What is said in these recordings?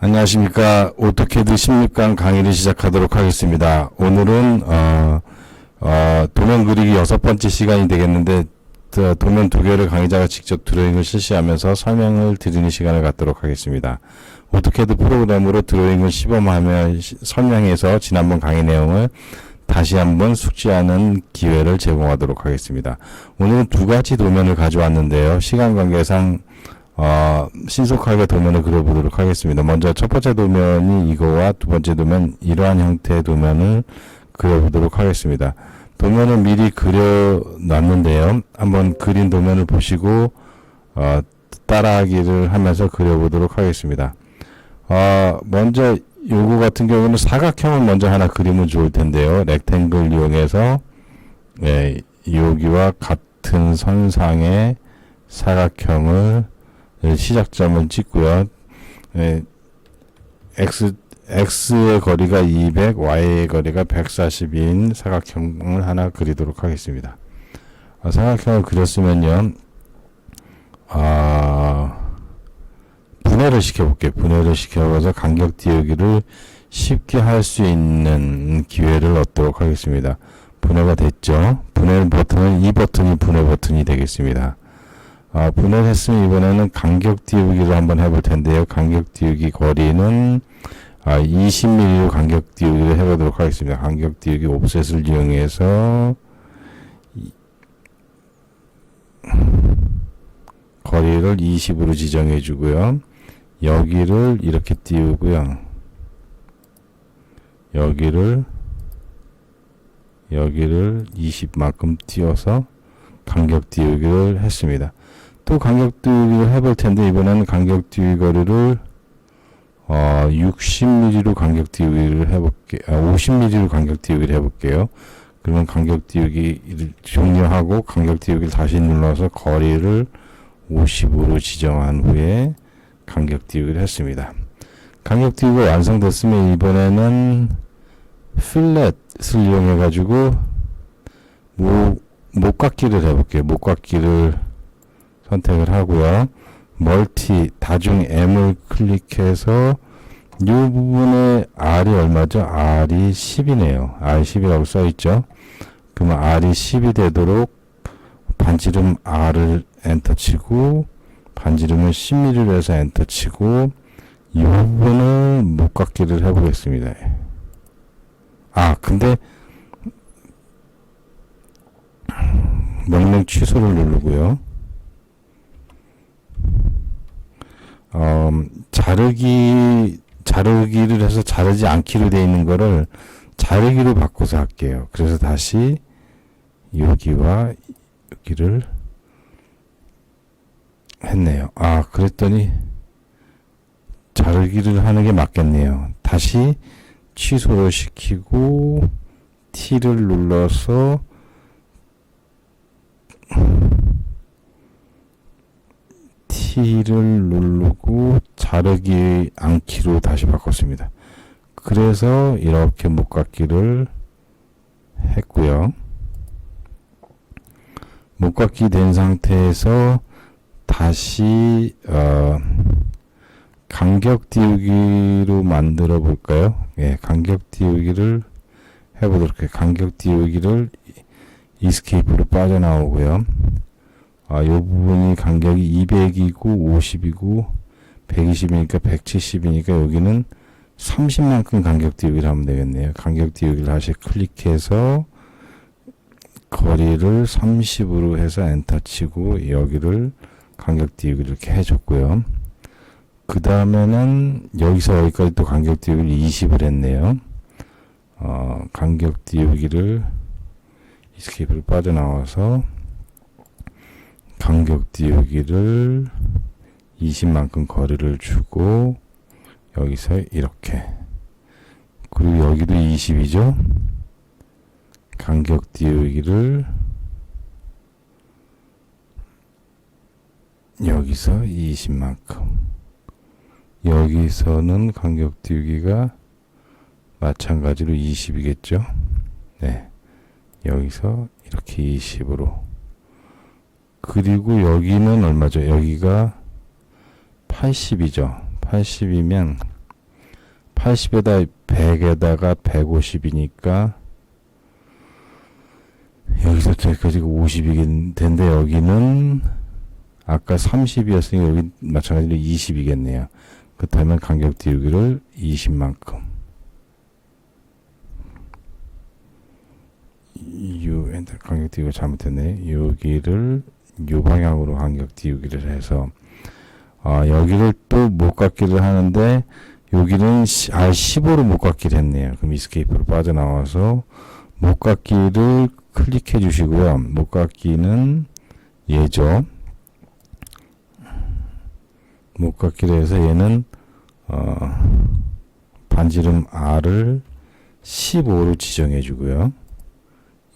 안녕하십니까. 오토캐드 16강 강의를 시작하도록 하겠습니다. 오늘은, 어, 어, 도면 그리기 여섯 번째 시간이 되겠는데, 저 도면 두 개를 강의자가 직접 드로잉을 실시하면서 설명을 드리는 시간을 갖도록 하겠습니다. 오토캐드 프로그램으로 드로잉을 시범하며 시- 설명해서 지난번 강의 내용을 다시 한번 숙지하는 기회를 제공하도록 하겠습니다. 오늘은 두 가지 도면을 가져왔는데요. 시간 관계상 어, 신속하게 도면을 그려보도록 하겠습니다. 먼저 첫 번째 도면이 이거와 두 번째 도면 이러한 형태의 도면을 그려보도록 하겠습니다. 도면을 미리 그려놨는데요. 한번 그린 도면을 보시고 어, 따라하기를 하면서 그려보도록 하겠습니다. 어, 먼저 요거 같은 경우는 사각형을 먼저 하나 그리면 좋을 텐데요. 렉탱글 이용해서 예, 여기와 같은 선상의 사각형을 예, 시작점을 찍고요. 예, x x의 거리가 200, y의 거리가 140인 사각형을 하나 그리도록 하겠습니다. 아, 사각형을 그렸으면요. 아, 분해를 시켜볼게요. 분해를 시켜서 간격 띄우기를 쉽게 할 수 있는 기회를 얻도록 하겠습니다. 분해가 됐죠. 분해 버튼은 이 버튼이 분해 버튼이 되겠습니다. 아, 분해를 했으면 이번에는 간격 띄우기를 한번 해볼 텐데요. 간격 띄우기 거리는 아, 20mm로 간격 띄우기를 해보도록 하겠습니다. 간격 띄우기 옵셋을 이용해서 이- 거리를 20으로 지정해 주고요. 여기를 이렇게 띄우고요. 여기를 여기를 20만큼 띄워서 간격 띄우기를 했습니다. 또 간격 띄우기를 해볼 텐데 이번에는 간격 띄우기 거리를 어 60mm로 간격 띄우기를 해볼게 아 50mm로 간격 띄우기를 해볼게요. 그러면 간격 띄우기를 종료하고 간격 띄우기를 다시 눌러서 거리를 50으로 지정한 후에 간격 띄우기를 했습니다. 간격 띄우기가 완성됐으면 이번에는 필렛을 이용해 가지고 목 목깎기를 해볼게요. 목깎기를 선택을 하고요. 멀티 다중 M을 클릭해서 이 부분에 R이 얼마죠? R이 10이네요. R 10이라고 써 있죠. 그러면 R이 10이 되도록 반지름 R을 엔터 치고 반지름을 10mm로 해서 엔터 치고 이 부분을 목깎기를 해보겠습니다. 아 근데 명령 취소를 누르고요. 어, 자르기 자르기를 해서 자르지 않기로 되어 있는 거를 자르기로 바꿔서 할게요. 그래서 다시 여기와 여기를 했네요. 아, 그랬더니 자르기를 하는 게 맞겠네요. 다시 취소를 시키고 T를 눌러서 T를 누르고 자르기 않기로 다시 바꿨습니다. 그래서 이렇게 목깎기를 했고요. 목깎기 된 상태에서 다시 어, 간격 띄우기로 만들어 볼까요? 예, 간격 띄우기를 해보도록 해요. 간격 띄우기를 이스케이프로 빠져나오고요. 아, 요 부분이 간격이 200이고 50이고 120이니까 170이니까 여기는 30만큼 간격 띄우기를 하면 되겠네요. 간격 띄우기를 다시 클릭해서 거리를 30으로 해서 엔터 치고 여기를 간격 띄우기를 이렇게 해줬고요. 그 다음에는 여기서 여기까지 또 간격 띄우기를 20을 했네요. 어, 간격 띄우기를 이스케이프를 빠져나와서 간격 띄우기를 20만큼 거리를 주고 여기서 이렇게. 그리고 여기도 20이죠? 간격 띄우기를 여기서 20만큼. 여기서는 간격 띄우기가 마찬가지로 20이겠죠? 네. 여기서 이렇게 20으로 그리고 여기는 얼마죠? 여기가 80이죠. 80이면 80에다 100에다가 150이니까 여기서 여기까지가 50이긴 텐데 여기는 아까 30이었으니 여기 마찬가지로 20이겠네요. 그렇다면 간격 띄우기를 20만큼 유 엔터 간격 띄우기 잘못했네. 여기를 요 방향으로 간격 띄우기를 해서 아 여기를 또못 갖기를 하는데 여기는 시- R15로 못 갖기를 했네요. 그럼 이스케이프로 빠져나와서 못 갖기를 클릭해 주시고요. 못 갖기는 얘죠. 못 갖기를 해서 얘는 어, 반지름 R을 15로 지정해 주고요.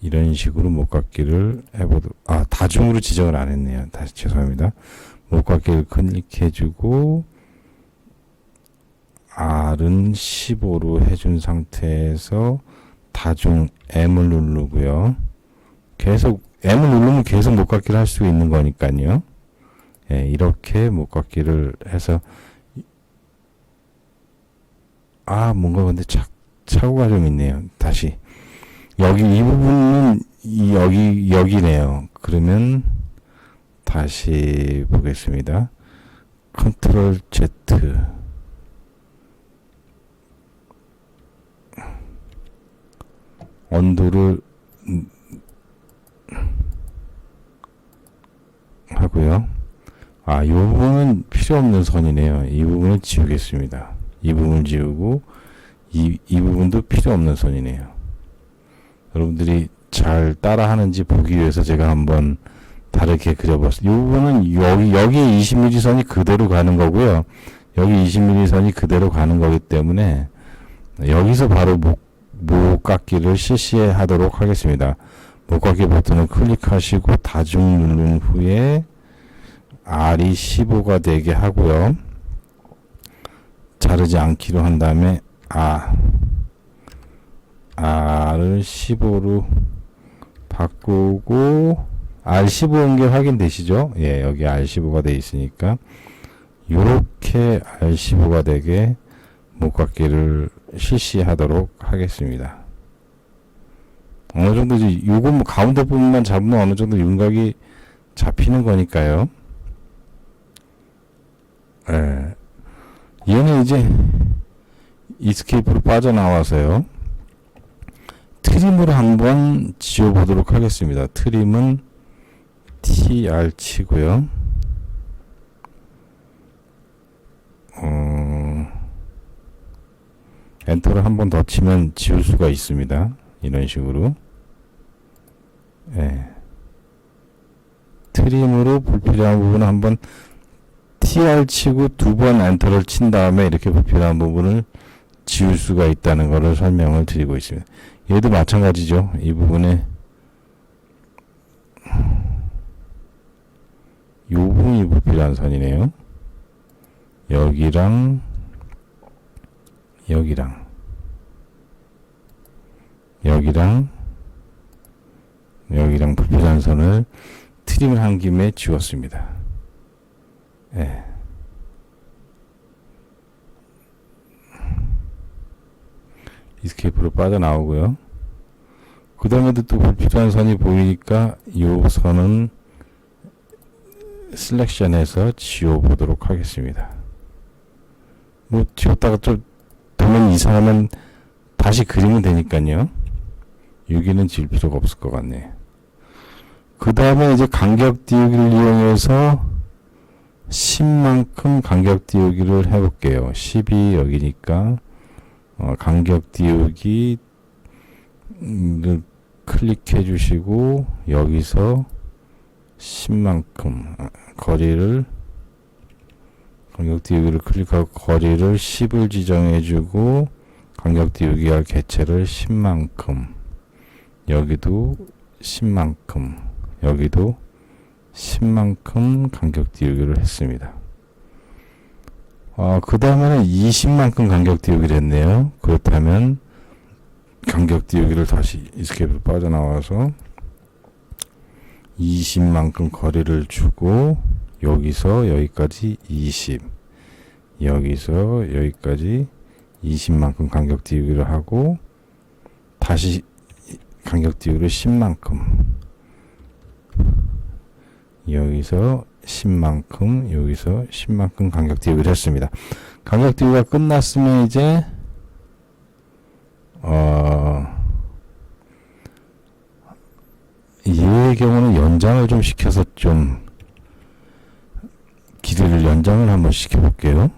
이런 식으로 못 갖기를 해보도록 아 다중으로 지정을 안 했네요. 다시 죄송합니다. 못 갖기를 클릭해 주고 R은 15로 해준 상태에서 다중 M을 누르고요. 계속 M을 누르면 계속 못 갖기를 할 수 있는 거니까요. 예, 이렇게 못 갖기를 해서 아 뭔가 근데 착 착오가 좀 있네요. 다시 여기 이 부분은 이 여기 여기네요. 그러면 다시 보겠습니다. 컨트롤 Z 온도를 음, 하고요. 아, 이 부분은 필요 없는 선이네요. 이 부분을 지우겠습니다. 이 부분을 지우고 이, 이 부분도 필요 없는 선이네요. 여러분들이 잘 따라하는지 보기 위해서 제가 한번 다르게 그려봤어요. 이 부분은 여기 여기에 20mm 선이 그대로 가는 거고요. 여기 20mm 선이 그대로 가는 거기 때문에 여기서 바로 목, 목 깎기를 실시하도록 하겠습니다. 목 깎기 버튼을 클릭하시고 다중 누른 후에 R이 15가 되게 하고요. 자르지 않기로 한 다음에 아 R을 15로 바꾸고 R15인 게 확인되시죠? 예, 여기 R15가 돼 있으니까 요렇게 R15가 되게 목깎기를 실시하도록 하겠습니다. 어느 정도 이제 뭐 가운데 부분만 잡으면 어느 정도 윤곽이 잡히는 거니까요. 예. 얘는 이제 이스케이프로 빠져나와서요. 트림으로 한번 지워보도록 하겠습니다. 트림은 TR 치고요. 어, 엔터를 한 번 더 치면 지울 수가 있습니다. 이런 식으로. 예. 트림으로 불필요한 부분을 한번 TR 치고 두 번 엔터를 친 다음에 이렇게 불필요한 부분을 지울 수가 있다는 것을 설명을 드리고 있습니다. 얘도 마찬가지죠. 이 부분에 요 부분이 불필요한 선이네요. 여기랑 여기랑 여기랑 여기랑 불필요한 선을 트림을 한 김에 지웠습니다. 예. 이스케이프로 빠져나오고요. 그 다음에도 또 불필요한 선이 보이니까 이 선은 셀렉션해서 지워보도록 하겠습니다. 뭐 지웠다가 좀 도면 이상하면 다시 그리면 되니까요. 여기는 지울 필요가 없을 것 같네요. 그 다음에 이제 간격 띄우기를 이용해서 10만큼 간격 띄우기를 해볼게요. 10이 여기니까 어, 간격 띄우기 를 클릭해 주시고 여기서 10만큼 거리를 간격 띄우기를 클릭하고 거리를 10을 지정해 주고 간격 띄우기 할 개체를 10만큼 여기도 10만큼 여기도 10만큼 간격 띄우기를 했습니다. 아, 그 다음에는 20만큼 간격 띄우기를 했네요. 그렇다면 간격 띄우기를 다시 이스케이프로 빠져나와서 20만큼 거리를 주고 여기서 여기까지 20 여기서 여기까지 20만큼 간격 띄우기를 하고 다시 간격 띄우기를 10만큼 여기서 10만큼 여기서 10만큼 간격 띄우기를 했습니다. 간격 띄우기가 끝났으면 이제 어 얘의 경우는 연장을 좀 시켜서 좀 길이를 연장을 한번 시켜볼게요.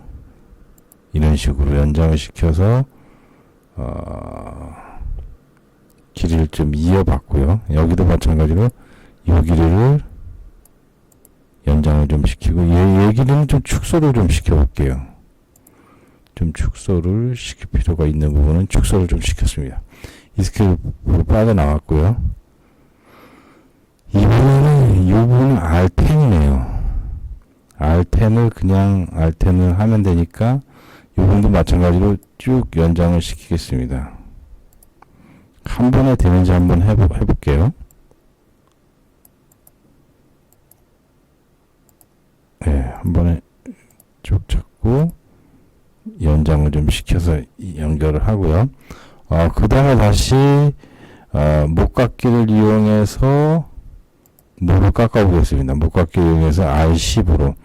이런 식으로 연장을 시켜서 어, 길이를 좀 이어봤고요. 여기도 마찬가지로 이 길이를 연장을 좀 시키고 얘, 얘 길이는 좀 축소를 좀 시켜볼게요. 좀 축소를 시킬 필요가 있는 부분은 축소를 좀 시켰습니다. 이 스케일로 빠져나왔고요. 이번에는 이 부분은 R10이네요. R10을 그냥 R10을 하면 되니까 이 부분도 마찬가지로 쭉 연장을 시키겠습니다. 한 번에 되는지 한번 해보, 해볼게요. 네, 한 번에 쭉 잡고 연장을 좀 시켜서 이- 연결을 하고요. 어, 그 다음에 다시 어, 목깎기를 이용해서 목을 깎아보겠습니다. 목깎기를 이용해서 R10으로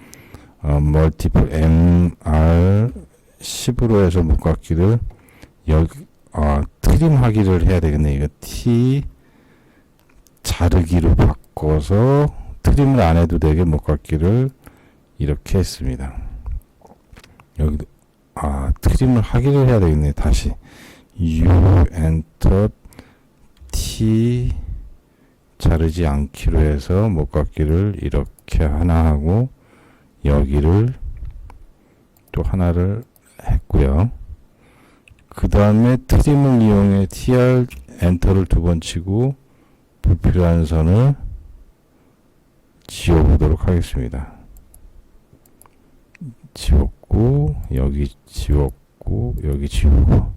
어, 멀티플 MR 10으로 해서 목깎기를 여기 아, 트림하기를 해야 되겠네. 이거 T 자르기로 바꿔서 트림을 안 해도 되게 목깎기를 이렇게 했습니다. 여기도 아 트림을 하기를 해야 되겠네. 다시 U 엔터 T 자르지 않기로 해서 목깎기를 이렇게 하나 하고 여기를 또 하나를 했고요. 그 다음에 트림을 이용해 TR 엔터를 두 번 치고 불필요한 선을 지워보도록 하겠습니다. 지웠고 여기 지웠고 여기 지우고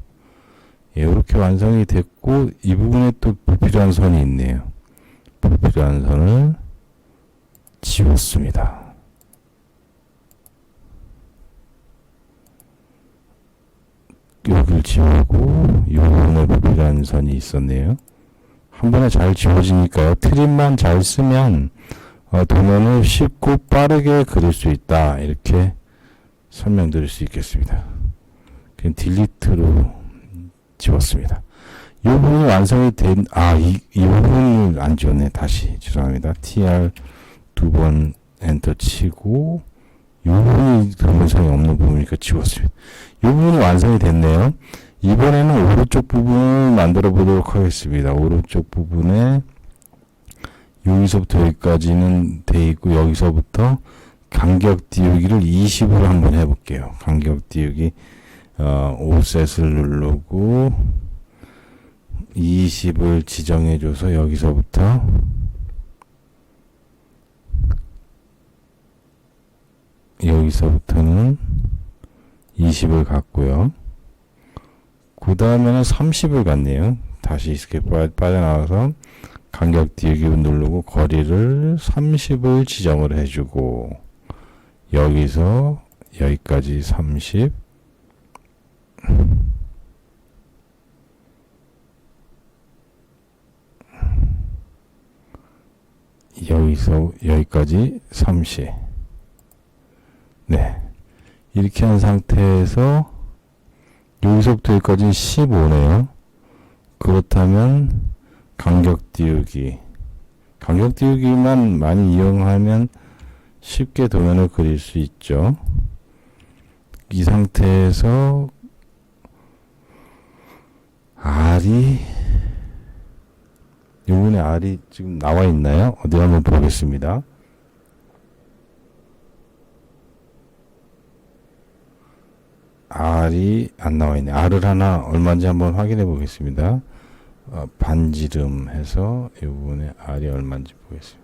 예, 이렇게 완성이 됐고 이 부분에 또 불필요한 선이 있네요. 불필요한 선을 지웠습니다. 여기를 지우고 이 부분에 불필요한 선이 있었네요. 한 번에 잘 지워지니까요. 트림만 잘 쓰면 어, 도면을 쉽고 빠르게 그릴 수 있다. 이렇게 설명드릴 수 있겠습니다. 그냥 딜리트로 지웠습니다. 이 부분이 완성이 된, 아, 이, 이 부분을 안 지웠네. 다시. 죄송합니다. tr 두 번 엔터 치고, 이 부분이 도면상이 없는 부분이니까 지웠습니다. 이 부분이 완성이 됐네요. 이번에는 오른쪽 부분을 만들어 보도록 하겠습니다. 오른쪽 부분에 여기서부터 여기까지는 돼 있고 여기서부터 간격 띄우기를 20으로 한번 해볼게요. 간격 띄우기 어, 5셋을 누르고 20을 지정해줘서 여기서부터 여기서부터는 20을 갖고요. 그 다음에는 30을 갖네요. 다시 이렇게 빠- 빠져나와서 간격 띄우기를 누르고 거리를 30을 지정을 해주고 여기서 여기까지 30 여기서 여기까지 30 네. 이렇게 한 상태에서 여기서부터 여기까지 15네요. 그렇다면 간격 띄우기. 간격 띄우기만 많이 이용하면 쉽게 도면을 그릴 수 있죠. 이 상태에서 R이 요번에 R이 지금 나와 있나요? 어디 한번 보겠습니다. R이 안 나와 있네. R을 하나 얼마인지 한번 확인해 보겠습니다. 어, 반지름 해서 이 부분에 R이 얼마인지 보겠습니다.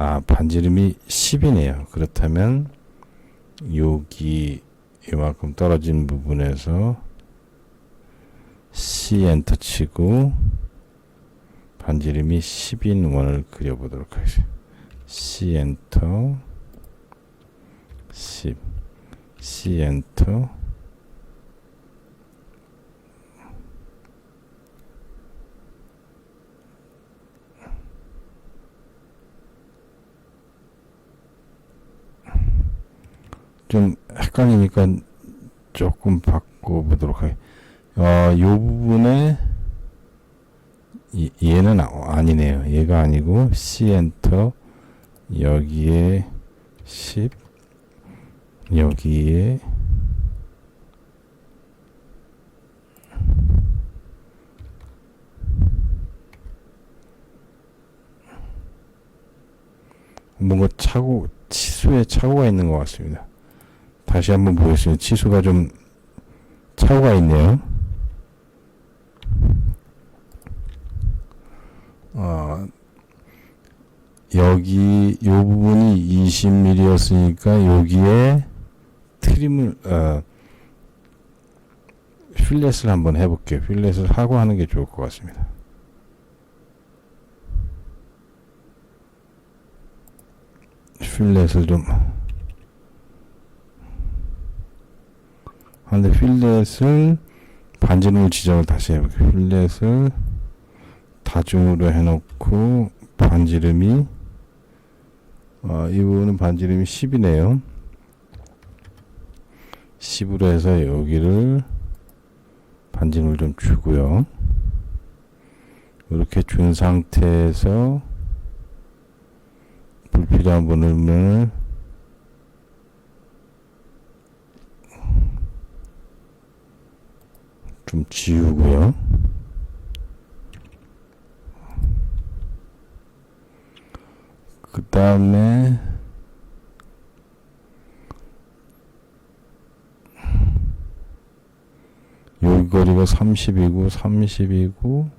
아, 반지름이 10이네요. 그렇다면 여기 이만큼 떨어진 부분에서 C 엔터 치고 반지름이 10인 원을 그려보도록 하겠습니다. C 엔터 10 C 엔터 좀 헷갈리니까 조금 바꿔보도록 하겠. 어, 요 부분에 이, 얘는 아, 아니네요. 얘가 아니고 C 엔터 여기에 10 여기에 뭔가 차고 치수에 차고가 있는 것 같습니다. 다시 한번 보겠습니다. 치수가 좀 차고가 있네요. 어, 여기 요 부분이 20mm였으니까 여기에 트림을 어, 필렛을 한번 해볼게요. 필렛을 하고 하는 게 좋을 것 같습니다. 필렛을 좀 하는데 필렛을 반지름 지정을 다시 해볼게요. 필렛을 다중으로 해놓고 반지름이 어, 이 부분은 반지름이 10이네요. 10으로 해서 여기를 반지름을 좀 주고요. 이렇게 준 상태에서 불필요한 부분을 좀 지우고요. 그 다음에 여기 거리가 30이고 30이고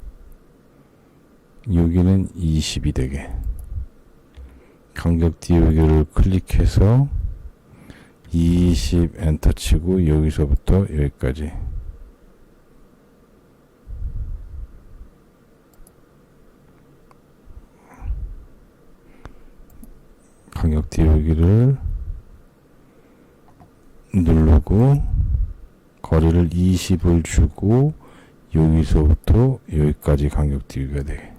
여기는 20이 되게 간격 띄우기를 클릭해서 20 엔터 치고 여기서부터 여기까지 간격 띄우기를 누르고 거리를 20을 주고 여기서부터 여기까지 간격 띄우기가 돼.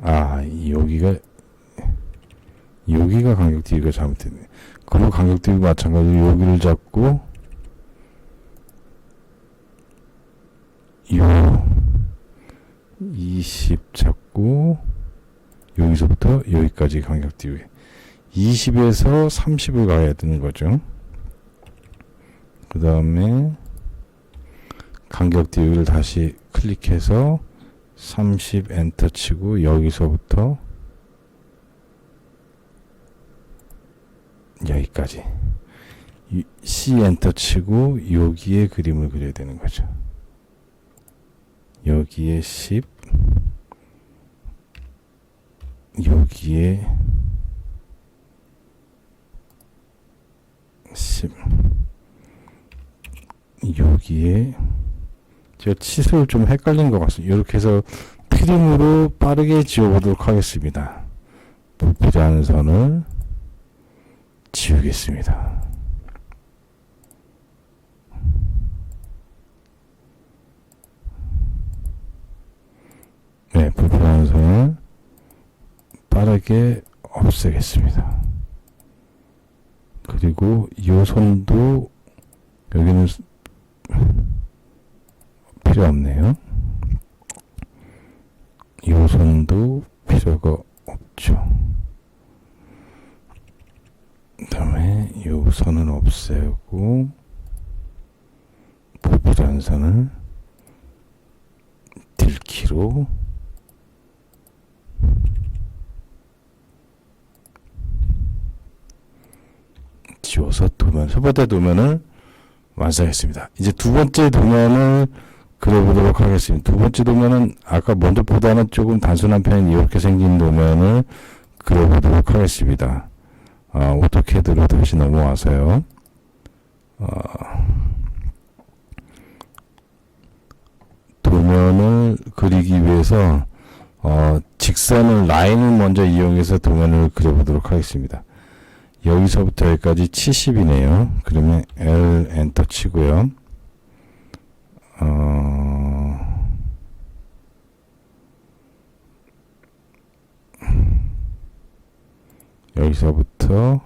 아 여기가 여기가 간격 띄우기가 잘못됐네. 그리고 간격 띄우기 마찬가지로 여기를 잡고 요 20 잡고 여기서부터 여기까지 간격 띄우기 20에서 30을 가야 되는 거죠. 그 다음에 간격 띄우기를 다시 클릭해서 30 엔터 치고 여기서부터 여기까지. C 엔터 치고 여기에 그림을 그려야 되는 거죠 여기에 10 여기에 10 여기에 제가 치수를 좀 헷갈린 것 같습니다. 이렇게 해서 트림으로 빠르게 지워보도록 하겠습니다. 불필요한 선을 지우겠습니다. 네, 불필요한 선을 빠르게 없애겠습니다. 그리고 이 손도 여기는 필요 없네요. 이 손도 필요가 없죠. 그 다음에 이 선은 없애고 불필요한 선을 딜키로 지워서 도면 첫 번째 도면을 완성했습니다. 이제 두 번째 도면을 그려보도록 하겠습니다. 두 번째 도면은 아까 먼저 보다는 조금 단순한 편인 이렇게 생긴 도면을 그려보도록 하겠습니다. 어, 오토캐드로 다시 넘어와서요. 어, 도면을 그리기 위해서 어, 직선을 라인을 먼저 이용해서 도면을 그려보도록 하겠습니다. 여기서부터 여기까지 70이네요. 그러면 L 엔터 치고요. 어, 여기서부터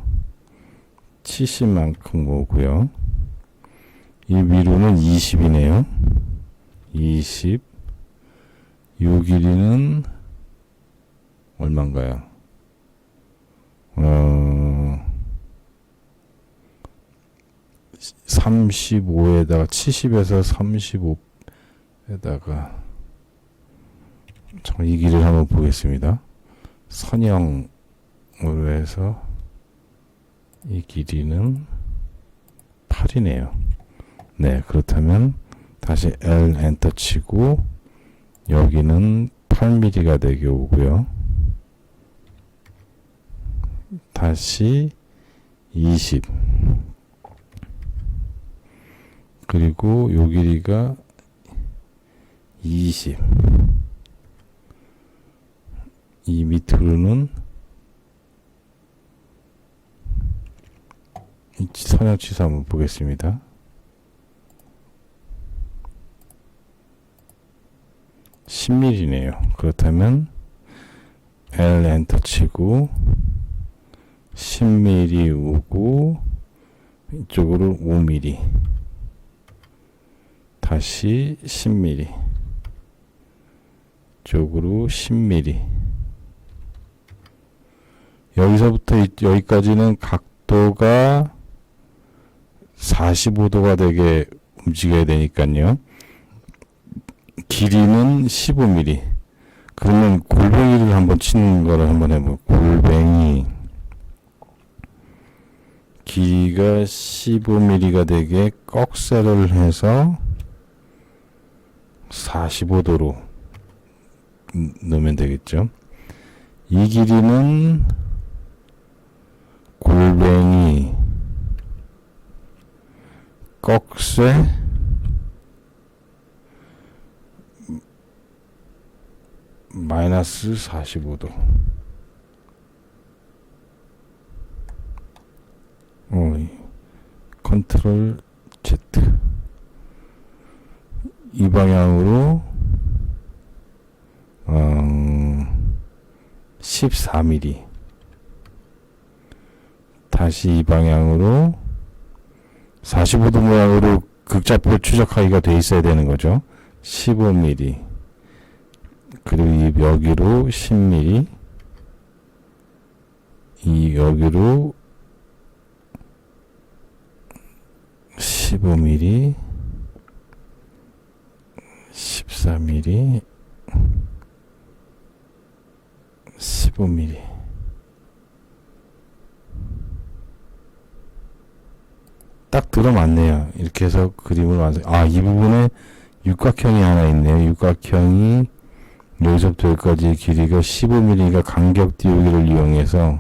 70만큼 오고요. 이 위로는 20이네요. 20. 요 길이는 얼마인가요? 어, 35에다가 70에서 35에다가 참이 길을 한번 보겠습니다. 선형으로 해서 이 길이는 8이네요. 네, 그렇다면 다시 L 엔터 치고 여기는 8mm가 되게 오고요. 다시 20 그리고 요 길이가 20. 이 밑으로는 이 선형 치수 한번 보겠습니다. (10 m m 네요 그렇다면 L 엔터 치고 10 mm 오고 이쪽으로 5 mm 다시 10mm 쪽으로 10mm 여기서부터 이- 여기까지는 각도가 45도가 되게 움직여야 되니까요. 길이는 15mm 그러면 골뱅이를 한번 치는 거를 한번 해볼게요. 골뱅이. 길이가 15mm가 되게 꺽쇠를 해서 45도로 넣으면 되겠죠. 이 길이는 골뱅이 꺽쇠 마이너스 45도. 어, 이 컨트롤 Z. 이 방향으로 어, 14mm 다시 이 방향으로 45도 모양으로 극좌표 추적하기가 돼 있어야 되는 거죠. 15mm 그리고 이 여기로 10mm 이 여기로 15mm 14mm 15mm 딱 들어맞네요. 이렇게 해서 그림을 완성. 아, 이 부분에 육각형이 하나 있네요. 육각형이 여기서부터 여기까지 길이가 15mm가 간격 띄우기를 이용해서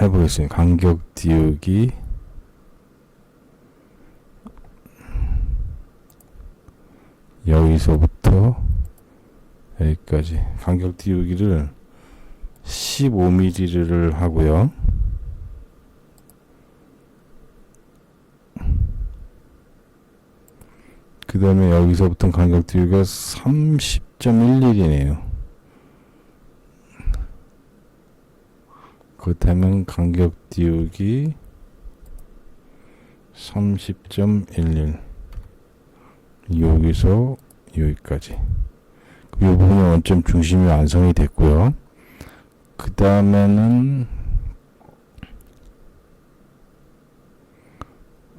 해보겠습니다. 간격 띄우기 여기서부터 여기까지 간격 띄우기를 15mm를 하고요. 그 다음에 여기서부터 간격 띄우기가 30.11이네요. 그렇다면 간격 띄우기 30.11 여기서 여기까지 이 부분은 원점 중심이 완성이 됐고요. 그 다음에는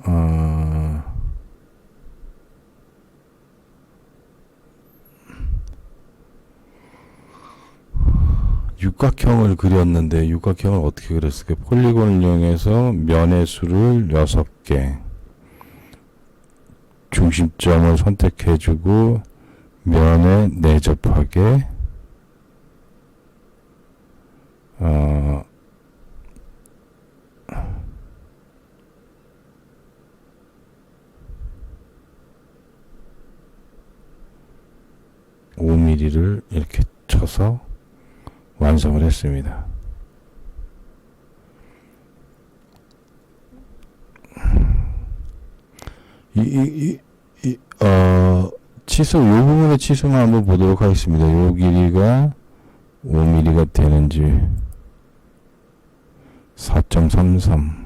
어, 육각형을 그렸는데 육각형을 어떻게 그렸을까요? 폴리곤을 이용해서 면의 수를 6개 중심점을 선택해주고 면에 내접하게 어, 5mm를 이렇게 쳐서 완성을 했습니다. 이, 이, 이, 이, 어, 치수, 요 부분의 치수만 한번 보도록 하겠습니다. 요 길이가 5mm가 되는지 4.33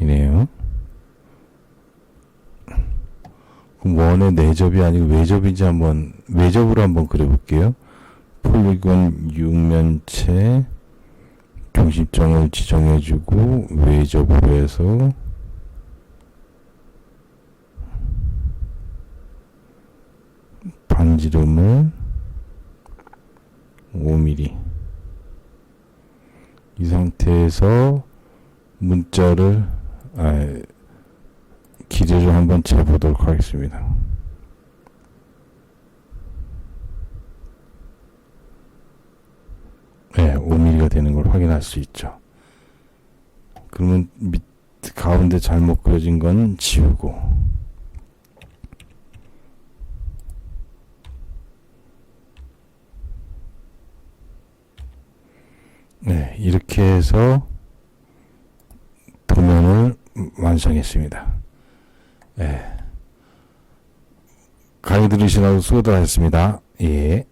이네요. 그럼 원의 내접이 아니고 외접인지 한번 외접으로 한번 그려볼게요. 폴리곤 육면체 중심점을 지정해주고 외접으로 해서 반지름을 5mm 이 상태에서 문자를 아, 길이를 한번 재보도록 하겠습니다. 네, 5mm가 되는 걸 확인할 수 있죠. 그러면 밑 가운데 잘못 그려진 건 지우고 네, 이렇게 해서 도면을 완성했습니다. 네. 강의 들으시느라고 수고들 하셨습니다. 예.